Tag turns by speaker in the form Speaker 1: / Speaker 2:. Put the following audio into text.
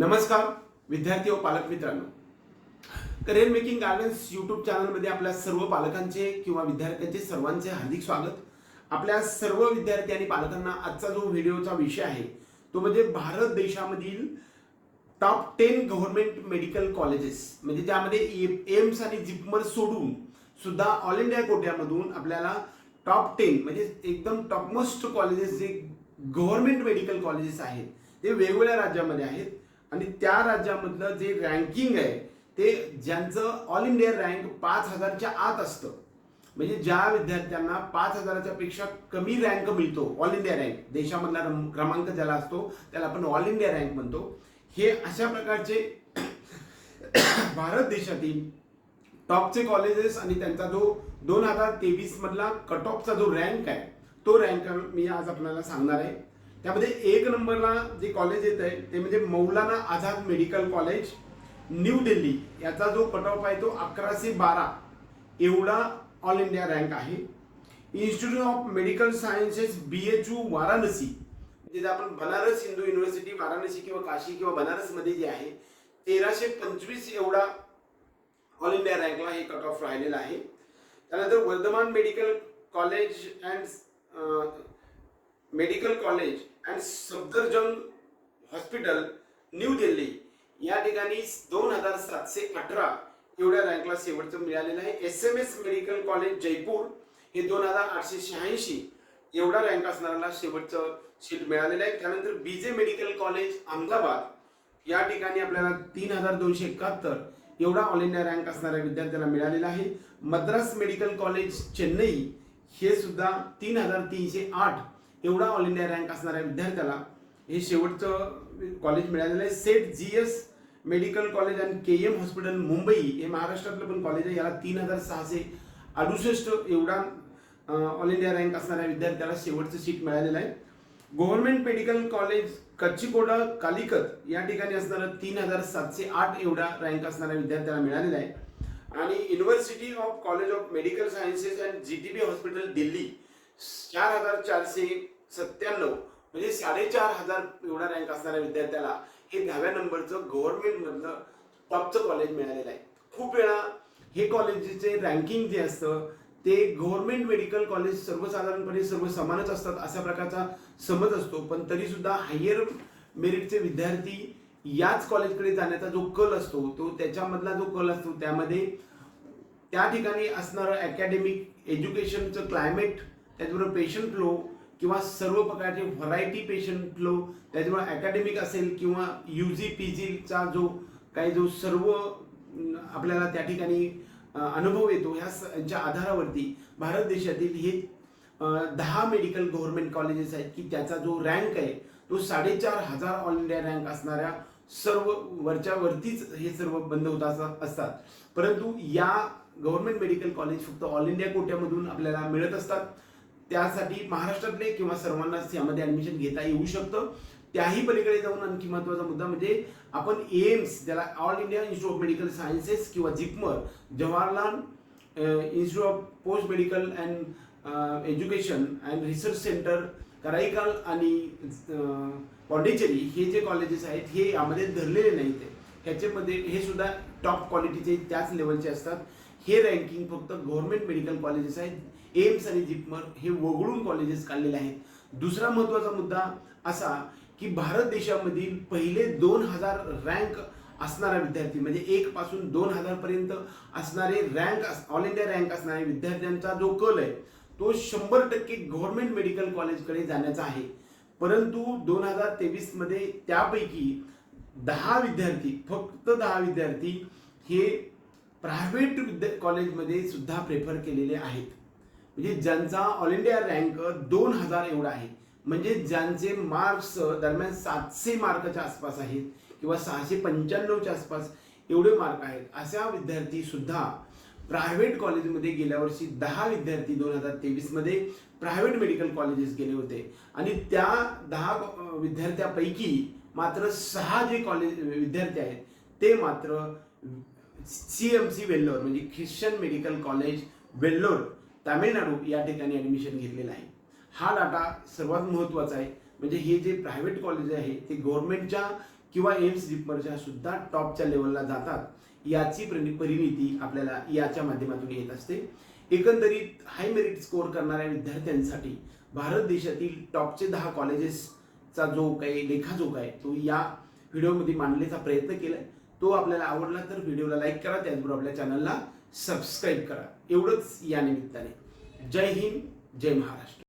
Speaker 1: नमस्कार विद्यार्थी व पालक मित्रांनो. करिअर मेकिंग गार्डन्स यूट्यूब चॅनलमध्ये आपल्या सर्व पालकांचे किंवा विद्यार्थ्यांचे सर्वांचे हार्दिक स्वागत. आपल्या सर्व विद्यार्थी आणि पालकांना आजचा जो व्हिडिओचा विषय आहे तो म्हणजे भारत देशामधील top ten government medical colleges म्हणजे ज्यामध्ये एम्स आणि जिपमर सोडून सुद्धा ऑल इंडिया कोट्यामधून आपल्याला टॉप टेन म्हणजे एकदम टॉपमोस्ट कॉलेजेस जे गव्हर्नमेंट मेडिकल कॉलेजेस आहेत ते वेगवेगळ्या राज्यामध्ये आहेत आणि त्या राज्यामधलं जे रँकिंग आहे ते ज्यांचं ऑल इंडिया रँक पाच हजारच्या आत असतं. म्हणजे ज्या विद्यार्थ्यांना पाच हजाराच्या पेक्षा कमी रँक मिळतो ऑल इंडिया रँक देशामधला रम- क्रमांक ज्याला असतो त्याला आपण ऑल इंडिया रँक म्हणतो. हे अशा प्रकारचे भारत देशातील टॉपचे कॉलेजेस आणि त्यांचा जो दोन हजार तेवीस मधला कट ऑफचा जो रँक आहे तो रँक मी आज आपल्याला सांगणार आहे. त्यामध्ये एक नंबरला जे कॉलेज येत आहे ते म्हणजे Maulana Azad medical college new Delhi याचा जो कट ऑफ आहे तो अकराशे बारा. एवढा ऑल इंडिया रँक आहे. Institute of medical sciences B H U Varanasi. म्हणजे आपण बनारस हिंदू युनिव्हर्सिटी वाराणसी किंवा काशी किंवा बनारसमध्ये जे आहे तेराशे पंचवीस एवढा ऑल इंडिया रँकला हे कट ऑफ राहिलेला आहे. त्यानंतर Vardhman medical college and medical college and Safdarjung hospital new Delhi. या ठिकाणी दोन हजार सातशे अठरा एवढ्या रँकला शेवटचं मिळालेलं आहे. S M S medical college Jaipur हे दोन हजार आठशे शहाऐंशी एवढा रँक असणाऱ्याला शेवटचं सीट मिळालेलं आहे. त्यानंतर बीजे मेडिकल कॉलेज अहमदाबाद. या ठिकाणी आपल्याला तीन हजार दोनशे एकाहत्तर एवढा ऑल इंडिया रँक असणाऱ्या विद्यार्थ्याला मिळालेला आहे. मद्रास मेडिकल कॉलेज चेन्नई हे सुद्धा तीन हजार तीनशे आठ एवढा ऑल इंडिया रँक असणाऱ्या विद्यार्थ्याला हे शेवटचं कॉलेज मिळालेलं आहे. Seth G S medical college आणि के एम हॉस्पिटल मुंबई हे महाराष्ट्रातलं पण कॉलेज आहे. याला तीन हजार सहाशे अडुसष्ट एवढा ऑल इंडिया रँक असणाऱ्या विद्यार्थ्याला शेवटचं सीट मिळालेलं आहे. Government medical college Kozhikode Calicut या ठिकाणी असणारं तीन हजार सातशे आठ एवढा रँक असणाऱ्या विद्यार्थ्याला मिळालेला आहे. आणि university of college of medical sciences and G T B hospital Delhi चार हजार चारशे सत्त्याण्णव. म्हणजे साडेचार हजार एवढा रँक असणाऱ्या विद्यार्थ्याला हे दहाव्या नंबरचं गव्हर्नमेंटमधलं टॉपचं कॉलेज मिळालेलं आहे. खूप वेळा हे कॉलेजचे रँकिंग जे असतं ते गव्हर्नमेंट मेडिकल कॉलेज सर्वसाधारणपणे सर्व समानच असतात अशा प्रकारचा समज असतो. पण तरी सुद्धा हायर मेरिटचे विद्यार्थी याच कॉलेजकडे जाण्याचा जो कल असतो तो त्याच्यामधला जो कल असतो त्यामध्ये त्या ठिकाणी असणारं अकॅडमिक एज्युकेशनचं क्लायमेट त्याचबरोबर पेशंट फ्लो किंवा सर्व प्रकारचे व्हरायटी पेशंट फ्लो त्याच्यामुळे अकॅडमिक असेल किंवा यू जी पी जीचा जो काही जो सर्व आपल्याला त्या ठिकाणी अनुभव येतो ह्या यांच्या आधारावरती भारत देशातील हे दहा मेडिकल गव्हर्नमेंट कॉलेजेस आहेत की त्याचा जो रँक आहे तो साडेचार हजार ऑल इंडिया रँक असणाऱ्या सर्व वरच्या वरतीच हे सर्व बंद होत असतात. परंतु या गव्हर्नमेंट मेडिकल कॉलेज फक्त ऑल इंडिया कोट्यामधून आपल्याला मिळत असतात. त्यासाठी महाराष्ट्रातले किंवा सर्वांनाच यामध्ये ऍडमिशन घेता येऊ शकतं. त्याही पलीकडे जाऊन आणखी महत्त्वाचा मुद्दा म्हणजे आपण एम्स ज्याला all India institute of medical sciences किंवा JIPMER Jawaharlal institute of post medical and education and research centre Karaikal आणि पॉंडिचेरी हे जे कॉलेजेस आहेत हे यामध्ये धरलेले नाहीत. ह्याच्यामध्ये हे सुद्धा टॉप क्वालिटीचे त्याच लेवलचे असतात. हे रँकिंग फक्त गव्हर्नमेंट मेडिकल कॉलेजेस आहेत. एम्स आणि जिपमर हे वगळून कॉलेजेस काढलेले आहेत. दुसरा महत्त्वाचा मुद्दा असा की भारत देशामधील पहिले दोन हजार रँक असणारा विद्यार्थी म्हणजे एक पासून दोन हजार पर्यंत असणारे रँक ऑल इंडिया रँक असणारे विद्यार्थ्यांचा जो कल आहे तो शंभर टक्के गव्हर्नमेंट मेडिकल कॉलेजकडे जाण्याचा आहे. परंतु दोन हजार तेवीसमध्ये त्यापैकी दहा विद्यार्थी फक्त दहा विद्यार्थी हे प्रायव्हेट विद्या कॉलेजमध्ये सुद्धा प्रेफर केलेले आहेत. म्हणजे ज्यांचा ऑल इंडिया रँक दोन हजार एवढा आहे म्हणजे ज्यांचे मार्क्स दरम्यान सातशे मार्काच्या आसपास आहेत किंवा सहाशे पंच्याण्णवच्या आसपास एवढे मार्क आहेत अशा विद्यार्थी सुद्धा प्रायव्हेट कॉलेजमध्ये गेल्या वर्षी दहा विद्यार्थी दोन हजार तेवीसमध्ये प्रायव्हेट मेडिकल कॉलेजेस गेले होते. आणि त्या दहा विद्यार्थ्यापैकी मात्र सहा जे कॉलेज विद्यार्थी आहेत ते मात्र सी एम सी वेल्लोर म्हणजे Christian medical college Vellore Tamil Nadu या ठिकाणी ॲडमिशन घेतलेलं आहे. हा डाटा सर्वात महत्त्वाचा आहे. म्हणजे हे जे प्रायव्हेट कॉलेज आहे ते गव्हर्नमेंटच्या किंवा एम्स जिपमरच्या सुद्धा टॉपच्या लेवलला जातात. याची परिणी- परिणिती आपल्याला याच्या माध्यमातून येत असते. एकंदरीत हाय मेरिट स्कोअर करणाऱ्या विद्यार्थ्यांसाठी भारत देशातील टॉपचे दहा कॉलेजेसचा जो काही लेखाजोख आहे तो या व्हिडिओमध्ये मांडण्याचा प्रयत्न केला तो आपल्याला आवडला तर व्हिडिओला लाईक करा. त्याचबरोबर आपल्या चॅनलला सबस्क्राईब करा. एवढंच या निमित्ताने. जय हिंद जय महाराष्ट्र.